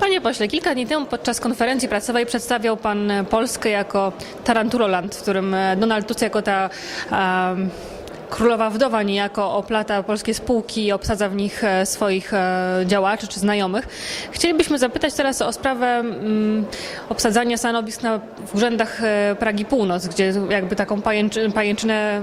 Panie pośle, kilka dni temu podczas konferencji prasowej przedstawiał pan Polskę jako Tarantuloland, w którym e, Donald Tusk jako ta em, królowa wdowa niejako oplata polskie spółki i obsadza w nich e, swoich e, działaczy czy znajomych. Chcielibyśmy zapytać teraz o sprawę mm, obsadzania stanowisk na, w urzędach e, Pragi Północ, gdzie jakby taką pajęczy, pajęczynę,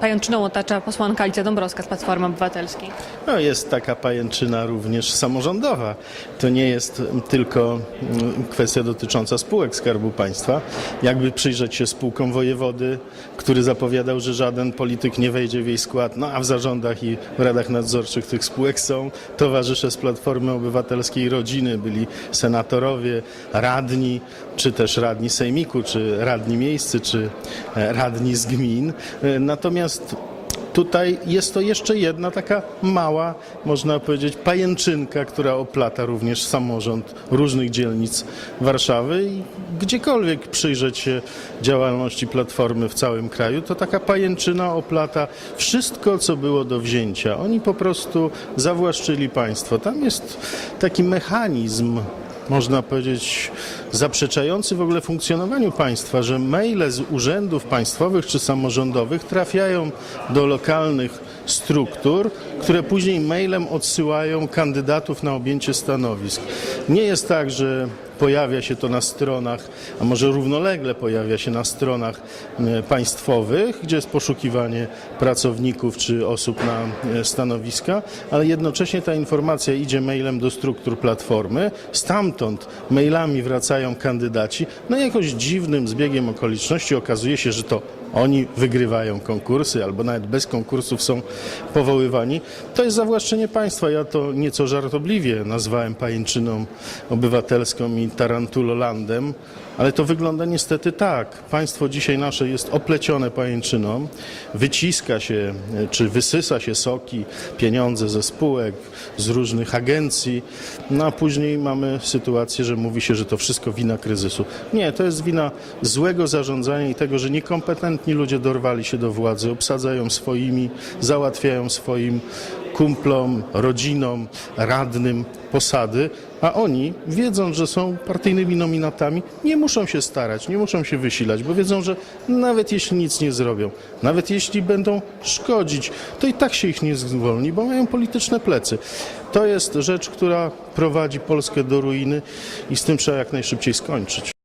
pajęczyną otacza posłanka Alicja Dąbrowska z Platformy Obywatelskiej. No jest taka pajęczyna również samorządowa. To nie jest tylko mm, kwestia dotycząca spółek Skarbu Państwa. Jakby przyjrzeć się spółkom wojewody, który zapowiadał, że żaden polityk nie wejdzie w jej skład, no a w zarządach i w radach nadzorczych tych spółek są towarzysze z Platformy Obywatelskiej rodziny, byli senatorowie, radni, czy też radni sejmiku, czy radni miejscy, czy e, radni z gmin. E, Natomiast Tutaj jest to jeszcze jedna taka mała, można powiedzieć, pajęczynka, która oplata również samorząd różnych dzielnic Warszawy i gdziekolwiek przyjrzeć się działalności Platformy w całym kraju, to taka pajęczyna oplata wszystko, co było do wzięcia. Oni po prostu zawłaszczyli państwo. Tam jest taki mechanizm można powiedzieć, zaprzeczający w ogóle funkcjonowaniu państwa, że maile z urzędów państwowych czy samorządowych trafiają do lokalnych struktur, które później mailem odsyłają kandydatów na objęcie stanowisk. Nie jest tak, że pojawia się to na stronach, a może równolegle pojawia się na stronach e, państwowych, gdzie jest poszukiwanie pracowników czy osób na e, stanowiska, ale jednocześnie ta informacja idzie mailem do struktur platformy, stamtąd mailami wracają kandydaci, no jakoś dziwnym zbiegiem okoliczności okazuje się, że to oni wygrywają konkursy albo nawet bez konkursów są powoływani. To jest zawłaszczenie państwa. Ja to nieco żartobliwie nazwałem pajęczyną obywatelską i tarantulolandem, ale to wygląda niestety tak. Państwo dzisiaj nasze jest oplecione pajęczyną, wyciska się e, czy wysysa się soki, pieniądze ze spółek, z różnych agencji, no a później mamy sytuację, że mówi się, że to wszystko wina kryzysu. Nie, to jest wina złego zarządzania i tego, że niekompetentni ludzie dorwali się do władzy, obsadzają swoimi, załatwiają swoim kumplom, rodzinom, radnym posady, a oni, wiedząc, że są partyjnymi nominatami, nie muszą się starać, nie muszą się wysilać, bo wiedzą, że nawet jeśli nic nie zrobią, nawet jeśli będą szkodzić, to i tak się ich nie zwolni, bo mają polityczne plecy. To jest rzecz, która prowadzi Polskę do ruiny i z tym trzeba jak najszybciej skończyć.